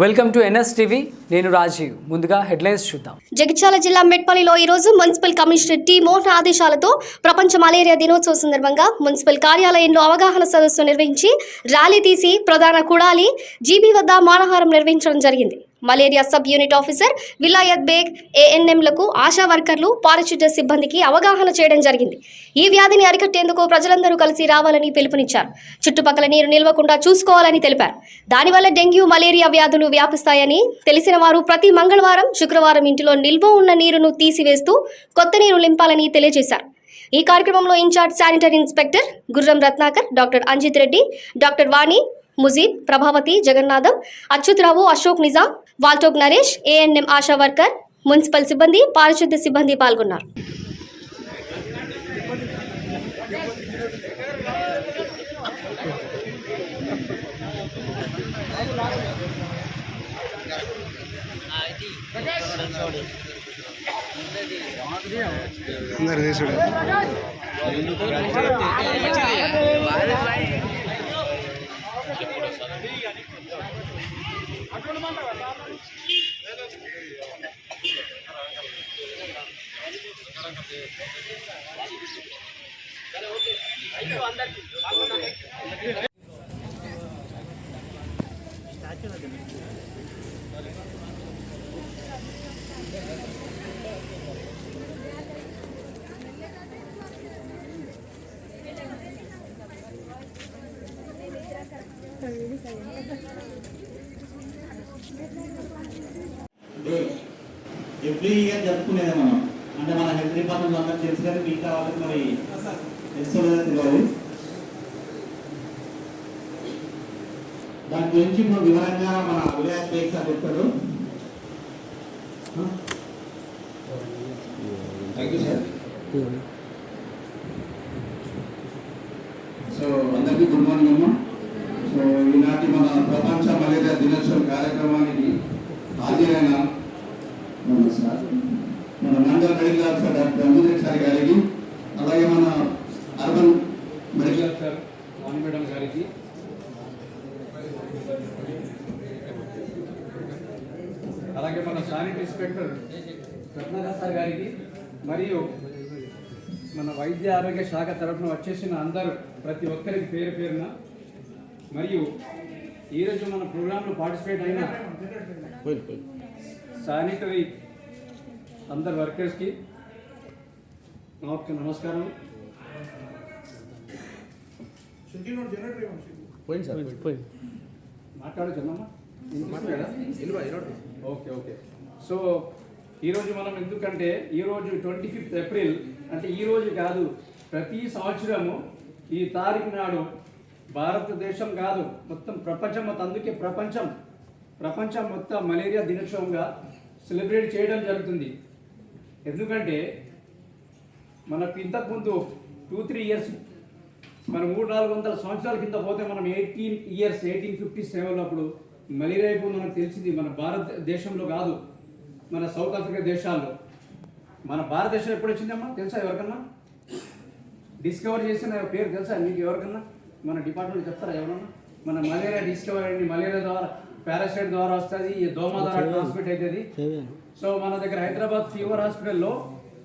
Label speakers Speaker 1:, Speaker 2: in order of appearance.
Speaker 1: Welcome to NS TV. నేను రాజీవ్. ముందుగా headlines చూద్దాం.
Speaker 2: జగిత్యాల జిల్లా మెట్పల్లిలో ఈ రోజు మున్సిపల్ కమిషనర్ టి మోహన్ ఆదేశాలతో ప్రపంచ మలేరియా దినోత్సవ సందర్భంగా మున్సిపల్ కార్యాలయంలో అవగాహన సదస్సు నిర్వహించి ర్యాలీ తీసి ప్రధాన కుడాలి జీబీ వద్ద మానహారం నిర్వహించడం జరిగింది. Malaria sub unit officer Vilayat Baig ఏఎన్ఎంలకు ASHA వర్కర్లు పారిశుద్ధ్య సిబ్బందికి అవగాహన చేయడం జరిగింది. ఈ వ్యాధిని అరికట్టేందుకు ప్రజలందరూ కలిసి రావాలని పిలుపునిచ్చారు. చుట్టుపక్కల నీరు నిల్వకుండా చూసుకోవాలని తెలిపారు. దానివల్ల డెంగ్యూ మలేరియా వ్యాధులు వ్యాపిస్తాయని తెలిసిన వారు ప్రతి మంగళవారం శుక్రవారం ఇంటిలో నిల్వ ఉన్న నీరును తీసివేస్తూ కొత్త నీరు నింపాలని తెలియజేశారు. ఈ కార్యక్రమంలో incharge sanitary inspector Gurram Ratnakar doctor Anjith Reddy doctor Vani Mujeeb Prabhavathi Jagannatham Achyutharao Ashok Nizam వాల్టోక్ Naresh A N M ASHA worker municipal సిబ్బంది పారిశుద్ధ్య సిబ్బంది పాల్గొన్నారు.
Speaker 3: అందరు తీసుడు.
Speaker 4: డే ఎవ్రీ ఇయర్ జరుపుకునేదే మనం. అంటే మన హెల్త్ డిపార్ట్మెంట్ అందరికి తెలుసు కానీ మిగతా వాళ్ళకి మరి తెలుసుకోలేదో తెలియదు. దాని గురించి ఇప్పుడు వివరంగా మన విలేజ్ పేక్స్ అని చెప్తారు థ్యాంక్ యూ సార్ సో అందరికీ గుడ్ మార్నింగ్ అమ్మా. సో ఈనాటి మన ప్రపంచ మలేరియా దినోత్సవం కార్యక్రమానికి హాజరైన సార్ మన మండల medical officer doctor Anjureddy sir గారికి అలాగే మన urban medical
Speaker 5: officer Vani madam గారికి. అలాగే మన శానిటరీ ఇన్స్పెక్టర్ రత్నాకర్ సార్ గారికి మరియు మన వైద్య ఆరోగ్య శాఖ తరఫున వచ్చేసిన అందరూ ప్రతి ఒక్కరికి పేరు పేరున మరియు ఈరోజు మన ప్రోగ్రాంలో పార్టిసిపేట్ అయిన శానిటరీ అందరు వర్కర్స్కి నమస్కారం నమస్కారం.
Speaker 3: పోయింది సార్ పోయింది
Speaker 5: ఓకే ఓకే. సో ఈరోజు మనం ఎందుకంటే ఈరోజు ట్వంటీ ఫిఫ్త్ ఏప్రిల్ అంటే ఈ రోజు కాదు ప్రతి సంవత్సరము ఈ తారీఖు నాడు భారతదేశం కాదు మొత్తం ప్రపంచం మొత్తం అందుకే ప్రపంచం ప్రపంచం మొత్తం మలేరియా దినోత్సవంగా సెలబ్రేట్ చేయడం జరుగుతుంది. ఎందుకంటే మనకు ఇంతకుముందు టూ త్రీ ఇయర్స్ మనం మూడు నాలుగు వందల సంవత్సరాల కింద పోతే మనం ఎయిటీన్ ఇయర్స్ ఎయిటీన్ ఫిఫ్టీ సెవెన్లో అప్పుడు మలేరియా మనకు తెలిసింది మన భారతదేశంలో కాదు మన సౌత్ ఆఫ్రికా దేశాల్లో. మన భారతదేశం ఎప్పుడు వచ్చిందమ్మా? తెలుసా ఎవరికన్నా? డిస్కవర్ చేసిన పేరు తెలుసా మీకు ఎవరికన్నా? మన డిపార్ట్మెంట్ చెప్తారా ఎవరన్నా? మన మలేరియా డిస్కవర్ అయింది మలేరియా ద్వారా పారాసైట్ ద్వారా వస్తుంది. ఈ దోమ ద్వారా ట్రాన్స్మిట్ అవుతుంది. సో మన దగ్గర హైదరాబాద్ ఫీవర్ హాస్పిటల్లో